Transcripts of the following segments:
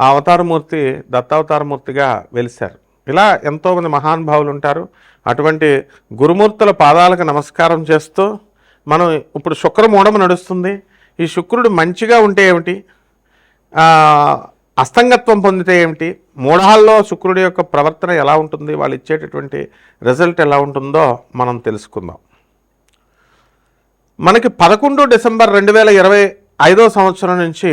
ఆ అవతారమూర్తి దత్తావతారమూర్తిగా వెలిశారు. ఇలా ఎంతోమంది మహానుభావులు ఉంటారు. అటువంటి గురుమూర్తుల పాదాలకు నమస్కారం చేస్తూ మనం ఇప్పుడు శుక్రమూఢం నడుస్తుంది. ఈ శుక్రుడు మంచిగా ఉంటే ఏమిటి? అస్తంగత్వం పొందితే ఏమిటి? మూఢాల్లో శుక్రుడి యొక్క ప్రవర్తన ఎలా ఉంటుంది? వాళ్ళు ఇచ్చేటటువంటి రిజల్ట్ ఎలా ఉంటుందో మనం తెలుసుకుందాం. మనకి పదకొండు డిసెంబర్ రెండు వేల ఇరవై ఐదో సంవత్సరం నుంచి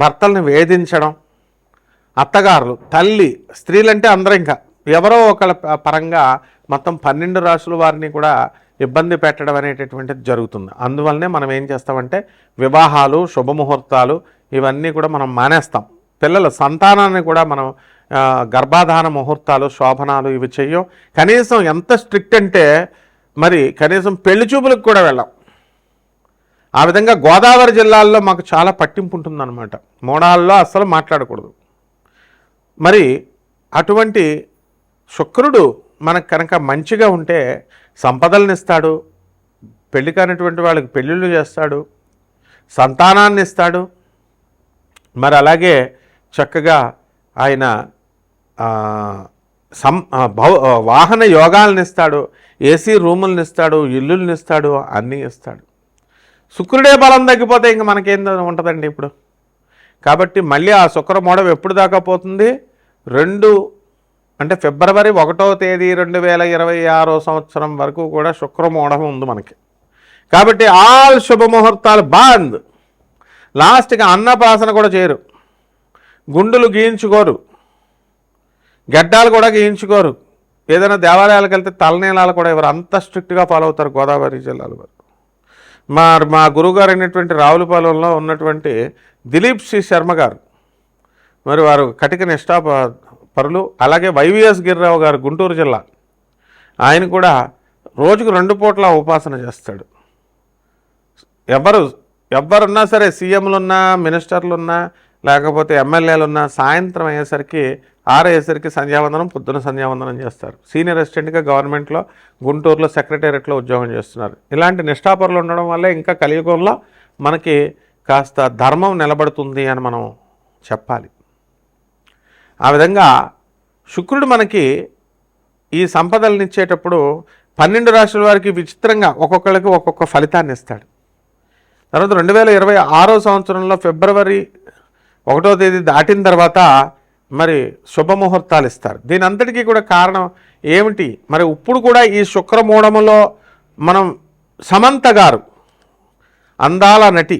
భర్తల్ని వేధించడం అత్తగారులు తల్లి స్త్రీలంటే అందరూ ఇంకా ఎవరో ఒకళ్ళ పరంగా మొత్తం పన్నెండు రాసుల వారిని కూడా ఇబ్బంది పెట్టడం అనేటటువంటిది జరుగుతుంది. అందువల్లనే మనం ఏం చేస్తామంటే వివాహాలు శుభముహూర్తాలు ఇవన్నీ కూడా మనం మానేస్తాం. పిల్లల సంతానాన్ని కూడా మనం గర్భాధాన ముహూర్తాలు శోభనాలు ఇవి చెయ్యం. కనీసం ఎంత స్ట్రిక్ట్ అంటే మరి కనీసం పెళ్ళి చూపులకు కూడా వెళ్ళాం. ఆ విధంగా గోదావరి జిల్లాల్లో మాకు చాలా పట్టింపు ఉంటుందన్నమాట మోడాల్లో అస్సలు మాట్లాడకూడదు. మరి అటువంటి శుక్రుడు మనకు కనుక మంచిగా ఉంటే సంపదలను ఇస్తాడు పెళ్ళి కానిటువంటి వాళ్ళకి పెళ్ళిళ్ళు చేస్తాడు సంతానాన్ని ఇస్తాడు మరి అలాగే చక్కగా ఆయన సం ఆ, వాహన యోగాలను ఇస్తాడు ఏసీ రూములను ఇస్తాడు ఇల్లులను ఇస్తాడు అన్నీ ఇస్తాడు. శుక్రుడే బలం తగ్గిపోతే ఇంక మనకేం ఉంటుందండి ఇప్పుడు. కాబట్టి మళ్ళీ ఆ శుక్ర మూడం ఎప్పుడు దాకా పోతుంది? రెండు అంటే ఫిబ్రవరి ఒకటో తేదీ రెండు వేల ఇరవై ఆరో సంవత్సరం వరకు కూడా శుక్రమూఢం ఉంది మనకి. కాబట్టి ఆల్ శుభముహూర్తాలు బంద్. లాస్ట్కి అన్నప్రాసన కూడా చేయరు. గుండులు గీయించుకోరు. గడ్డాలు కూడా గీయించుకోరు. ఏదైనా దేవాలయాలకు వెళ్తే తలనీలాలు కూడా ఎవరు అంత స్ట్రిక్ట్గా ఫాలో అవుతారు గోదావరి జిల్లాలో వారు. మా మా గురువుగారు అయినటువంటి రావులపాలెంలో ఉన్నటువంటి దిలీప్ శ్రీ శర్మ గారు. మరి వారు కటిక నిష్టా పరులు అలాగే వైవిఎస్ గిరిరావు గారు గుంటూరు జిల్లా. ఆయన కూడా రోజుకు రెండు పూట్ల ఉపాసన చేస్తాడు. ఎవరు ఎవరున్నా సరే సీఎంలు ఉన్నా మినిస్టర్లు ఉన్నా లేకపోతే ఎమ్మెల్యేలు ఉన్నా సాయంత్రం అయ్యేసరికి ఆరయ్యేసరికి సంధ్యావందనం పొద్దున సంధ్యావందనం చేస్తారు. సీనియర్ అసిస్టెంట్గా గవర్నమెంట్లో గుంటూరులో సెక్రటేరియట్లో ఉద్యోగం చేస్తున్నారు. ఇలాంటి నిష్ఠాపరులు ఉండడం వల్ల ఇంకా కలియుగంలో మనకి కాస్త ధర్మం నిలబడుతుంది అని మనం చెప్పాలి. ఆ విధంగా శుక్రుడు మనకి ఈ సంపదలను ఇచ్చేటప్పుడు పన్నెండు రాష్ట్రాల వారికి విచిత్రంగా ఒక్కొక్కరికి ఒక్కొక్క ఫలితాన్ని ఇస్తాడు. తర్వాత రెండు వేల ఇరవై ఆరో సంవత్సరంలో ఫిబ్రవరి ఒకటో తేదీ దాటిన తర్వాత మరి శుభముహూర్తాలు ఇస్తారు. దీని అంతటికీ కూడా కారణం ఏమిటి? మరి ఇప్పుడు కూడా ఈ శుక్రమూఢములో మనం సమంత గారు అందాల నటి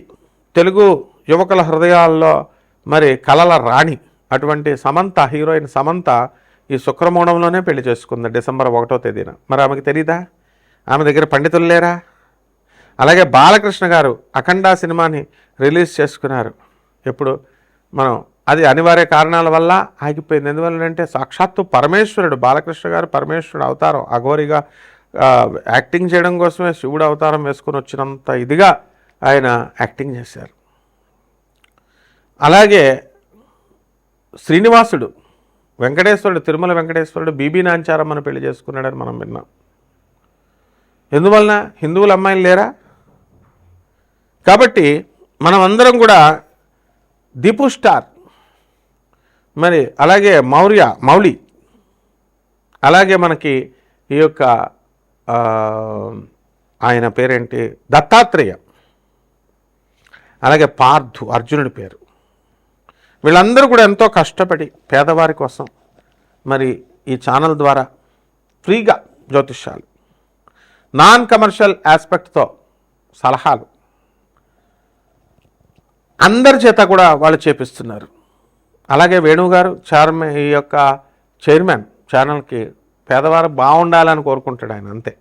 తెలుగు యువకుల హృదయాల్లో మరి కలల రాణి అటువంటి సమంత హీరోయిన్ సమంత ఈ శుక్రమూఢంలోనే పెళ్ళి చేసుకుంది డిసెంబర్ ఒకటో తేదీన. మరి ఆమెకు తెలీదా? ఆమె దగ్గర పండితులు లేరా? అలాగే బాలకృష్ణ గారు అఖండ సినిమాని రిలీజ్ చేసుకున్నారు. ఎప్పుడు? మనం అది అనివార్య కారణాల వల్ల ఆగిపోయింది. ఎందువల్లంటే సాక్షాత్తు పరమేశ్వరుడు బాలకృష్ణ గారు పరమేశ్వరుడు అవతారం అఘోరిగా యాక్టింగ్ చేయడం కోసమే శివుడు అవతారం వేసుకొని వచ్చినంత ఇదిగా ఆయన యాక్టింగ్ చేశారు. అలాగే శ్రీనివాసుడు వెంకటేశ్వరుడు తిరుమల వెంకటేశ్వరుడు బీబీ నాంచారమ్మను పెళ్ళి చేసుకున్నాడని మనం విన్నాం. ఎందువలన? హిందువుల అమ్మాయిలు లేరా? కాబట్టి మనం అందరం కూడా దీపు స్టార్ మరి అలాగే మౌర్య మౌలి అలాగే మనకి ఈ యొక్క ఆయన పేరేంటి? దత్తాత్రేయ. అలాగే పార్థు అర్జునుడి పేరు. వీళ్ళందరూ కూడా ఎంతో కష్టపడి పేదవారి కోసం మరి ఈ ఛానల్ ద్వారా ఫ్రీగా జ్యోతిష్యాలు నాన్ కమర్షియల్ ఆస్పెక్ట్తో సలహాలు అందరి చేత కూడా వాళ్ళు చేపిస్తున్నారు. అలాగే వేణువు గారు చైర్మన్ ఈ యొక్క చైర్మన్ ఛానల్కి పేదవారు బాగుండాలని కోరుకుంటాడు ఆయన అంతే.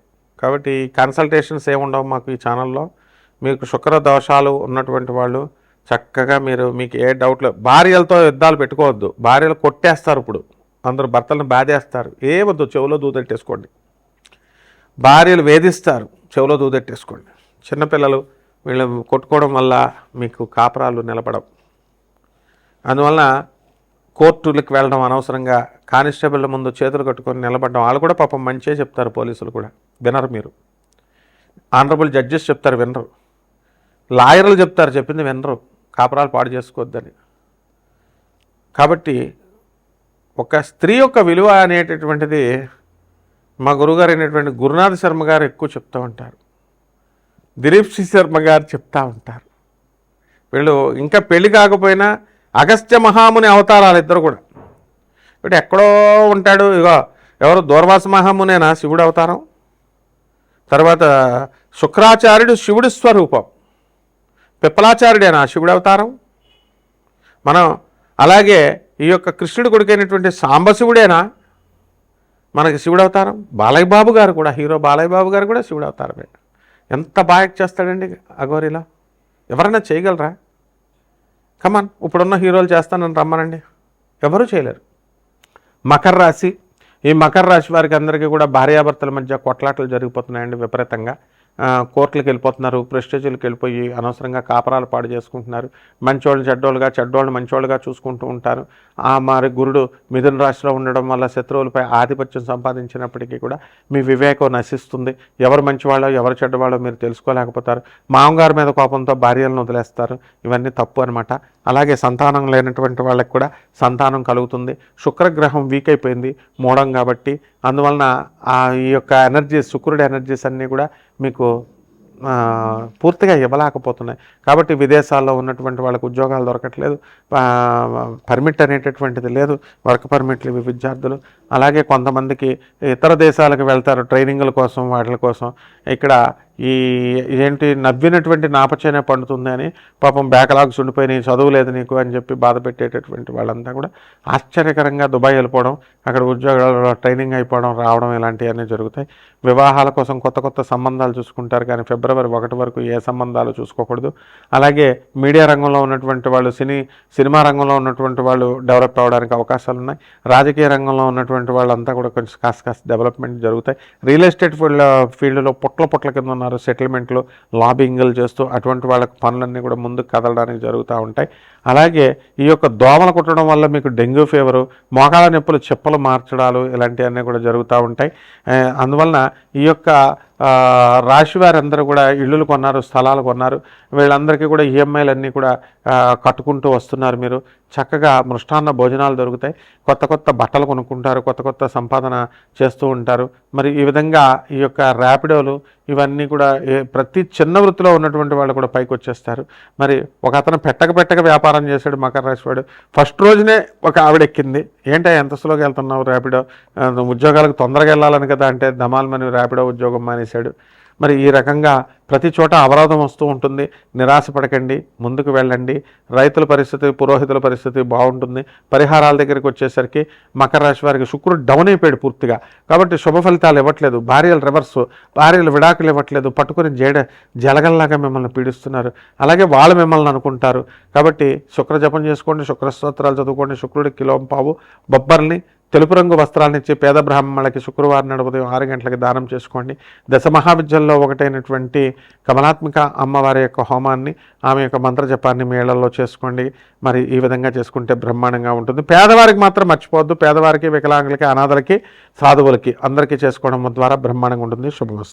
కాబట్టి కన్సల్టేషన్స్ ఏముండవు మాకు ఈ ఛానల్లో. మీకు శుక్ర దోషాలు ఉన్నటువంటి వాళ్ళు చక్కగా మీరు మీకు ఏ డౌట్లు భార్యలతో యుద్ధాలు పెట్టుకోవద్దు. భార్యలు కొట్టేస్తారు ఇప్పుడు. అందరు భర్తలను బాధేస్తారు. ఏ వద్దు చెవులో దూదెట్టేసుకోండి భార్యలు వేధిస్తారు చెవులో దూదెట్టేసుకోండి చిన్నపిల్లలు వీళ్ళు కొట్టుకోవడం వల్ల మీకు కాపురాలు నిలబడవు. అందువలన కోర్టులకు వెళ్ళడం అనవసరంగా కానిస్టేబుల్ ముందు చేతులు కట్టుకొని నిలబడడం. వాళ్ళు కూడా పాపం మంచిగా చెప్తారు పోలీసులు కూడా. వినరు మీరు. ఆనరబుల్ జడ్జెస్ చెప్తారు వినరు. లాయర్లు చెప్తారు చెప్పింది వినరు. కాపురాలు పాడు చేసుకోవద్దని. కాబట్టి ఒక స్త్రీ యొక్క విలువ అనేటటువంటిది మా గురుగారు అయినటువంటి గురునాథ్ శర్మ గారు ఎక్కువ చెప్తూ ఉంటారు. దిలీప్ సి శర్మ గారు చెప్తూ ఉంటారు. వీళ్ళు ఇంకా పెళ్ళి కాకపోయినా అగస్త్య మహాముని అవతారాలు ఇద్దరు కూడా. ఇప్పుడు ఎక్కడో ఉంటాడు ఇగో ఎవరు దూర్వాస మహామునేనా శివుడు అవతారం? తర్వాత శుక్రాచార్యుడు శివుడి స్వరూపం. పిప్పలాచార్యుడేనా శివుడు అవతారం? మనం అలాగే ఈ యొక్క కృష్ణుడి కొడుకైనటువంటి సాంబశివుడేనా? మనకి శివుడు అవతారం? బాలయ్య బాబు గారు కూడా హీరో బాలయ్య బాబు గారు కూడా శివుడు అవతారమే. ఎంత బాగా చేస్తాడండి అఘోరిలా? ఎవరైనా చేయగలరా? కమాన్ ఇప్పుడున్న హీరోలు చేస్తానని రమ్మనండి. ఎవరూ చేయలేరు. మకర రాశి ఈ మకర రాశి వారికి అందరికీ కూడా భార్యాభర్తల మధ్య కొట్లాటలు జరిగిపోతున్నాయండి విపరీతంగా. కోర్టులకు వెళ్ళిపోతున్నారు ప్రెస్టేజీలకు వెళ్ళిపోయి అనవసరంగా కాపరాలు పాడు చేసుకుంటున్నారు. మంచోళ్ళు చెడ్డోళ్ళుగా చెడ్డోళ్ళు మంచోళ్ళుగా చూసుకుంటూ ఉంటారు. ఆ మరి గురుడు మిథున రాశిలో ఉండడం వల్ల శత్రువులపై ఆధిపత్యం సంపాదించినప్పటికీ కూడా మీ వివేకం నశిస్తుంది. ఎవరు మంచివాళ్ళో ఎవరు చెడ్డవాళ్ళో మీరు తెలుసుకోలేకపోతారు. మామగారి మీద కోపంతో భార్యలను వదిలేస్తారు. ఇవన్నీ తప్పు అనమాట అలాగే సంతానం లేనటువంటి వాళ్ళకి కూడా సంతానం కలుగుతుంది. శుక్రగ్రహం వీక్ అయిపోయింది మూడం కాబట్టి. అందువలన ఆ ఈ యొక్క ఎనర్జీస్ శుక్రుడి ఎనర్జీస్ అన్నీ కూడా మీకు పూర్తిగా ఇవ్వలేకపోతున్నాయి. కాబట్టి విదేశాల్లో ఉన్నటువంటి వాళ్ళకు ఉద్యోగాలు దొరకట్లేదు. పర్మిట్ అనేటటువంటిది లేదు వర్క్ పర్మిట్లు ఇవి విద్యార్థులు. అలాగే కొంతమందికి ఇతర దేశాలకు వెళ్తారు ట్రైనింగ్ల కోసం వాటి కోసం. ఇక్కడ ఈ ఏంటి నవ్వినటువంటి నాపచేనే పండుతుంది అని పాపం బ్యాక్లాగ్స్ ఉండిపోయినాయి చదువు లేదు నీకు అని చెప్పి బాధ పెట్టేటటువంటి వాళ్ళంతా కూడా ఆశ్చర్యకరంగా దుబాయ్ వెళ్ళిపోవడం అక్కడ ఉద్యోగాలలో ట్రైనింగ్ అయిపోవడం రావడం ఇలాంటివన్నీ జరుగుతాయి. వివాహాల కోసం కొత్త కొత్త సంబంధాలు చూసుకుంటారు కానీ ఫిబ్రవరి ఒకటి వరకు ఏ సంబంధాలు చూసుకోకూడదు. అలాగే మీడియా రంగంలో ఉన్నటువంటి వాళ్ళు సినీ సినిమా రంగంలో ఉన్నటువంటి వాళ్ళు డెవలప్ అవ్వడానికి అవకాశాలు ఉన్నాయి. రాజకీయ రంగంలో ఉన్నటువంటి వాళ్ళంతా కూడా కొంచెం కాస్త కాస్త డెవలప్మెంట్ జరుగుతాయి. రియల్ ఎస్టేట్ ఫీల్డ్ ఫీల్డ్లో పుట్ల పుట్ల కింద ఉన్నారు సెటిల్మెంట్లు లాబింగ్లు చేస్తూ అటువంటి వాళ్ళకి పనులన్నీ కూడా ముందుకు కదలడానికి జరుగుతూ ఉంటాయి. అలాగే ఈ యొక్క దోమలు కుట్టడం వల్ల మీకు డెంగ్యూ ఫీవరు మోకాల నొప్పులు చెప్పులు మార్చడాలు ఇలాంటివన్నీ కూడా జరుగుతూ ఉంటాయి. అందువలన ఈ యొక్క రాశి వారందరూ కూడా ఇళ్ళు కొన్నారు స్థలాలు కొన్నారు. వీళ్ళందరికీ కూడా ఈఎంఐలు అన్నీ కూడా కట్టుకుంటూ వస్తున్నారు మీరు. చక్కగా మృష్టాన్న భోజనాలు దొరుకుతాయి. కొత్త కొత్త బట్టలు కొనుక్కుంటారు కొత్త కొత్త సంపాదన చేస్తూ ఉంటారు. మరి ఈ విధంగా ఈ యొక్క ర్యాపిడోలు ఇవన్నీ కూడా ప్రతి చిన్న వృత్తిలో ఉన్నటువంటి వాళ్ళు కూడా పైకి వచ్చేస్తారు. మరి ఒక అతను పెట్టక పెట్టక వ్యాపారం చేశాడు మకర రాశి వాడు. ఫస్ట్ రోజునే ఒక ఆవిడ ఎక్కింది ఏంటో ఎంత స్లోగా వెళ్తున్నావు ర్యాపిడో? ఉద్యోగాలకు తొందరగా వెళ్ళాలని కదా అంటే ధమాల్మని ర్యాపిడో ఉద్యోగం మానేశాడు. మరి ఈ రకంగా ప్రతి చోట అవరోధం వస్తూ ఉంటుంది. నిరాశపడకండి ముందుకు వెళ్ళండి. రైతుల పరిస్థితి పురోహితుల పరిస్థితి బాగుంటుంది. పరిహారాల దగ్గరికి వచ్చేసరికి మకర రాశి వారికి శుక్రుడు డౌన్ అయిపోయాడు పూర్తిగా. కాబట్టి శుభ ఫలితాలు ఇవ్వట్లేదు. భార్యలు రివర్స్ భార్యలు విడాకులు ఇవ్వట్లేదు. పట్టుకుని జేడ జలగల్లాగా మిమ్మల్ని పీడిస్తున్నారు. అలాగే వాళ్ళు మిమ్మల్ని అనుకుంటారు. కాబట్టి శుక్ర జపం చేసుకోండి శుక్ర స్తోత్రాలు చదువుకోండి. శుక్రుడి కిలోం పావు బొబ్బర్ని తెలుపు రంగు వస్త్రాలను ఇచ్చి పేద బ్రాహ్మణులకి శుక్రవారం నాడు ఉదయం ఆరు గంటలకి దానం చేసుకోండి. దశ మహావిద్యల్లో ఒకటైనటువంటి కమలాత్మిక అమ్మవారి యొక్క హోమాన్ని ఆమె యొక్క మంత్ర జపాన్ని మేళల్లో చేసుకోండి. మరి ఈ విధంగా చేసుకుంటే బ్రహ్మాండంగా ఉంటుంది. పేదవారికి మాత్రం మర్చిపోవద్దు. పేదవారికి వికలాంగులకి అనాథలకి సాధువులకి అందరికీ చేసుకోవడం ద్వారా బ్రహ్మాండంగా ఉంటుంది. శుభమస్తు.